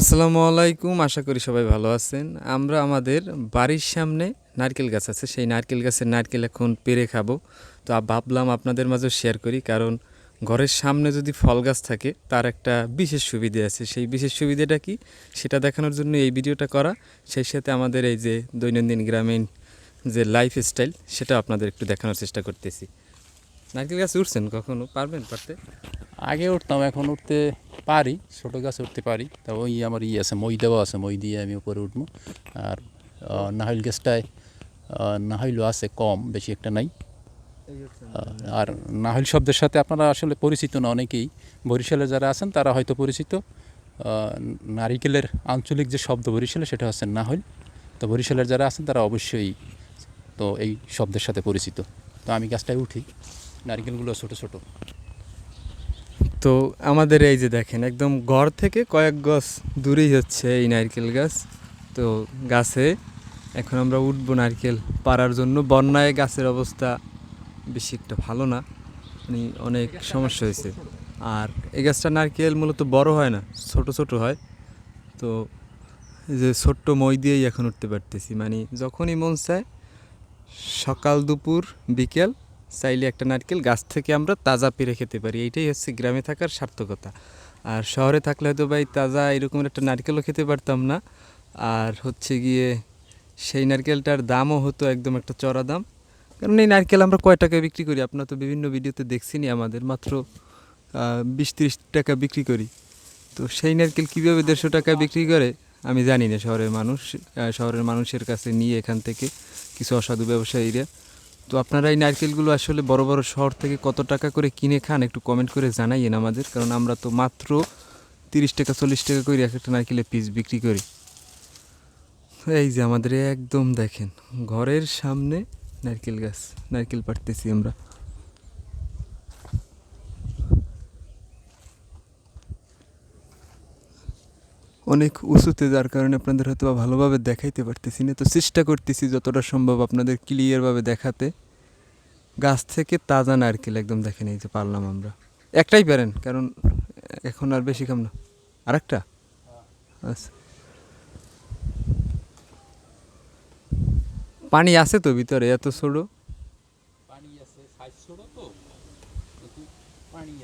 আসসালামু আলাইকুম, আশা করি সবাই ভালো আছেন। আমরা আমাদের বাড়ির সামনে নারকেল গাছ আছে। সেই নারকেল গাছের নারকেল এখন পেরে খাব। তো ভাবলাম আপনাদের মাঝেও শেয়ার করি, কারণ ঘরের সামনে যদি ফল গাছ থাকে, তার একটা বিশেষ সুবিধে আছে। সেই বিশেষ সুবিধাটা কি? সেটা দেখানোর জন্য এই ভিডিওটা করা। সেই সাথে আমাদের এই যে দৈনন্দিন গ্রামীণ যে লাইফ স্টাইল সেটা আপনাদের একটু দেখানোর চেষ্টা করতেছি। নারকেল গাছ উঠছেন কখনো? পারবেন পারতে? আগে উঠতাম, এখন উঠতে পারি ছোটো গাছ উঠতে পারি। তা ওই আমার ইয়ে আছে মই দেওয়া আছে মই দিয়ে আমি উপরে উঠবো। আর আহ, নাহইল গাছটায় আহ, নাহইলও আছে কম বেশি একটা নাই। আর নাহইল শব্দের সাথে আপনারা আসলে পরিচিত না অনেকেই। বরিশালে যারা আছেন তারা হয়তো পরিচিত। নারিকেলের আঞ্চলিক যে শব্দ বরিশালে সেটা হচ্ছে নাহইল। তো বরিশালের যারা আছেন তারা অবশ্যই তো এই শব্দের সাথে পরিচিত। তো আমি গাছটায় উঠি নারিকেলগুলো ছোটো ছোটো। তো আমাদের এই যে দেখেন, একদম ঘর থেকে কয়েক গজ দূরেই হচ্ছে এই নারকেল গাছ। তো গাছে এখন আমরা উঠবো নারকেল পাড়ার জন্য। বন্যায় গাছের অবস্থা বেশি একটা ভালো না মানে অনেক সমস্যা হয়েছে। আর এই গাছটা নারকেল মূলত বড় হয় না, ছোট ছোট হয়। তো যে ছোট্ট মই দিয়েই এখন উঠতে পারতেছি। মানে যখনই মন চায়, সকাল দুপুর বিকেল চাইলে একটা নারকেল গাছ থেকে আমরা তাজা পেরে খেতে পারি। এইটাই হচ্ছে গ্রামে থাকার সার্থকতা। আর শহরে থাকলে হয়তো ভাই তাজা এরকম একটা নারকেলও খেতে পারতাম না। আর হচ্ছে গিয়ে সেই নারকেলটার দামও হতো একদম একটা চড়া দাম। কারণ এই নারকেল আমরা কয় টাকায় বিক্রি করি? আপনারা তো বিভিন্ন ভিডিওতে দেখছেনই আমাদের, মাত্র বিশ তিরিশ টাকা বিক্রি করি। তো সেই নারকেল কীভাবে দেড়শো টাকা বিক্রি করে? আমি জানি না শহরের মানুষ শহরের মানুষের কাছে নিয়ে এখান থেকে কিছু অসাধু ব্যবসায়ীরা তো আপনারা এই নারকেলগুলো আসলে বড় বড় শহর থেকে কত টাকা করে কিনে খান একটু কমেন্ট করে জানাইয়েন আমাদের। কারণ আমরা তো মাত্র তিরিশ টাকা, চল্লিশ টাকা করে এক একটা নারকেলের পিস বিক্রি করি। এই যে আমাদের একদম দেখেন, ঘরের সামনে নারকেল গাছ, নারকেল পাড়তেছি আমরা। অনেক উঁচুতে, যার কারণে আপনাদের হয়তো ভালোভাবে দেখাইতে পারতেছি না। তো চেষ্টা করতেছি যতটা সম্ভব আপনাদের ক্লিয়ারভাবে দেখাতে। গাছ থেকে তাজা নারকেল একদম দেখে যে পারলাম আমরা। একটাই পারেন, কারণ এখন আর বেশি কাম না। আরেকটা? আচ্ছা। পানি আছে তো ভিতরে, এত ছোটো? পানি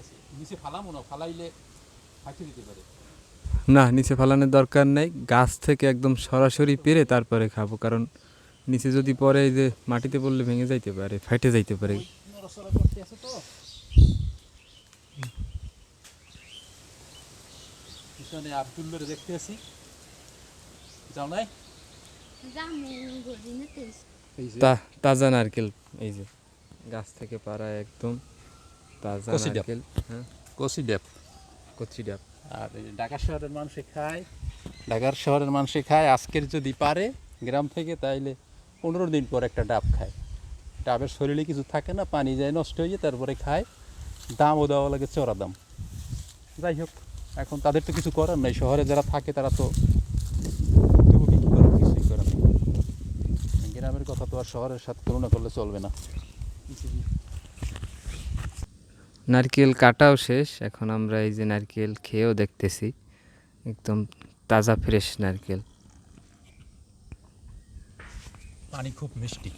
আছে ফালাইলে দিতে পারে। না নিচে ফালানোর দরকার নেই। গাছ থেকে একদম সরাসরি পেরে তারপরে খাব কারণ নিচে যদি পরে এই যে মাটিতে পড়লে ভেঙে যাইতে পারে ফাইটে যাইতে পারে। তো তাজা নারকেল এই যে গাছ থেকে পাড়া একদম তাজা নারকেল হ্যাঁ। কচি ডেপ কচি ডাব। আর ঢাকা শহরের মানুষে খায়। ঢাকার শহরের মানুষে খায়, আজকের যদি পারে গ্রাম থেকে তাইলে পনেরো দিন পর একটা ডাব খায়। ডাবের শরীরে কিছু থাকে না, পানি যায়, নষ্ট হয়ে যায়, তারপরে খায়। দামও দেওয়া লাগে, চড়া দাম। যাই হোক, এখন তাদের তো কিছু করার নাই, শহরে যারা থাকে তারা তো কিছুই করার গ্রামের কথা তো আর শহরের সাথে তুলনা করলে চলবে না। নারকেল কাটাও শেষ এখন আমরা এই যে নারকেল খেয়েও দেখতেছি একদম তাজা ফ্রেশ নারকেল। পানি খুব মিষ্টি।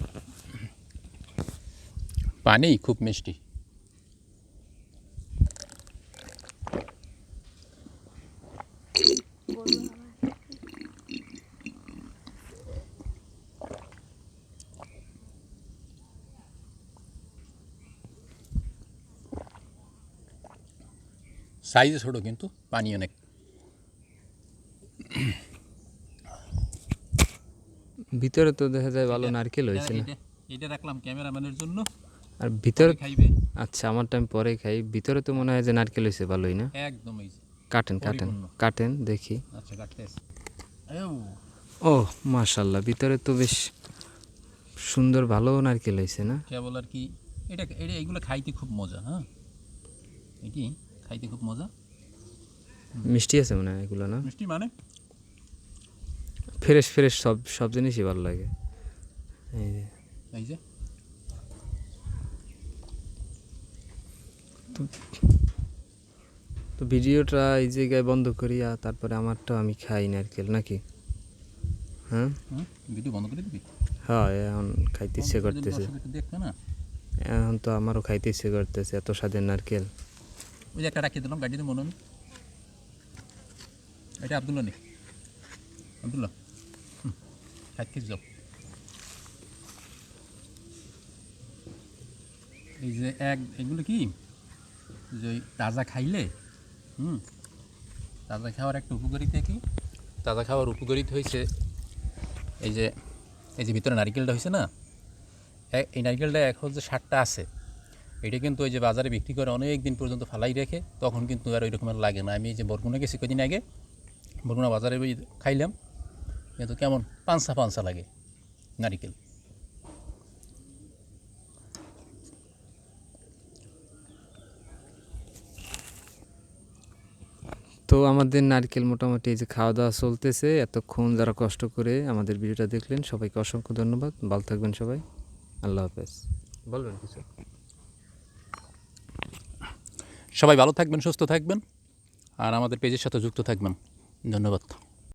পানি খুব মিষ্টি। সাইজে ছোটো কিন্তু পানি অনেক ভিতরে তো দেখা যায় ভালো নারকেল হয়েছে না? এটা- রাখলাম ক্যামেরাম্যানের জন্য। আর ভিতরে খাইবে। আচ্ছা আমার টাইম পরে খাই। ভিতরে তো মনে হয় যে নারকেল হয়েছে ভালোই না? একদম কাটেন কাটেন। কাটেন দেখি। আচ্ছা ও মাশাল্লাহ ভিতরে তো বেশ সুন্দর ভালো নারকেল হয়েছে না? কেবল আর কি এটা এটা এগুলো খাইতে খুব মজা হ্যাঁ? এটি খাইতে খুব মজা। মিষ্টি আছে মনে হয় এগুলো না? মিষ্টি মানে? ফ্রেশ ফ্রেশ সব সব জিনিসই ভালো লাগে। এই যে। এই যে। তো ভিডিওটা এই জায়গায় বন্ধ করি আর তারপরে আমারটা আমি খাই নারকেল নাকি? হ্যাঁ? ভিডিও বন্ধ করে দিবি? হ্যাঁ এখন খাইতে ইচ্ছে করতেছে। এখন তো আমারও খাইতে ইচ্ছে করতেছে এত স্বাদের নারকেল। ওই যে একটা রাখিয়ে দিলাম গাড়িতে মনে এটা আবদুল্লা নে। আবদুল্লা খাইতে যাও এই যে এক, এগুলো কি? যে তাজা খাইলে, হুম, তাজা খাওয়ার একটা উপকারিতা কি? তাজা খাওয়ার উপকারিতা হয়েছে এই যে এই যে ভিতরে নারকেলটা হয়েছে না? এই নারকেলটা এখন যে সারটা আছে। এটা কিন্তু ওই যে বাজারে বিক্রি করে অনেক দিন পর্যন্ত ফালাই রেখে তখন কিন্তু আর ওই রকম আর লাগে না। আমি যে বরগুনা গেছি কদিন আগে, বরগুনা বাজারে ওই খাইলাম। কিন্তু কেমন পাঁচা পাঁচা লাগে নারিকেল। তো আমাদের নারকেল মোটামুটি এই যে খাওয়া দাওয়া চলতেছে, এতক্ষণ যারা কষ্ট করে আমাদের ভিডিওটা দেখলেন, সবাইকে অসংখ্য ধন্যবাদ। ভালো থাকবেন সবাই। আল্লাহ হাফেজ। বলবেন কিছু? সবাই ভালো থাকবেন সুস্থ থাকবেন আর আমাদের পেজের সাথে যুক্ত থাকবেন। ধন্যবাদ।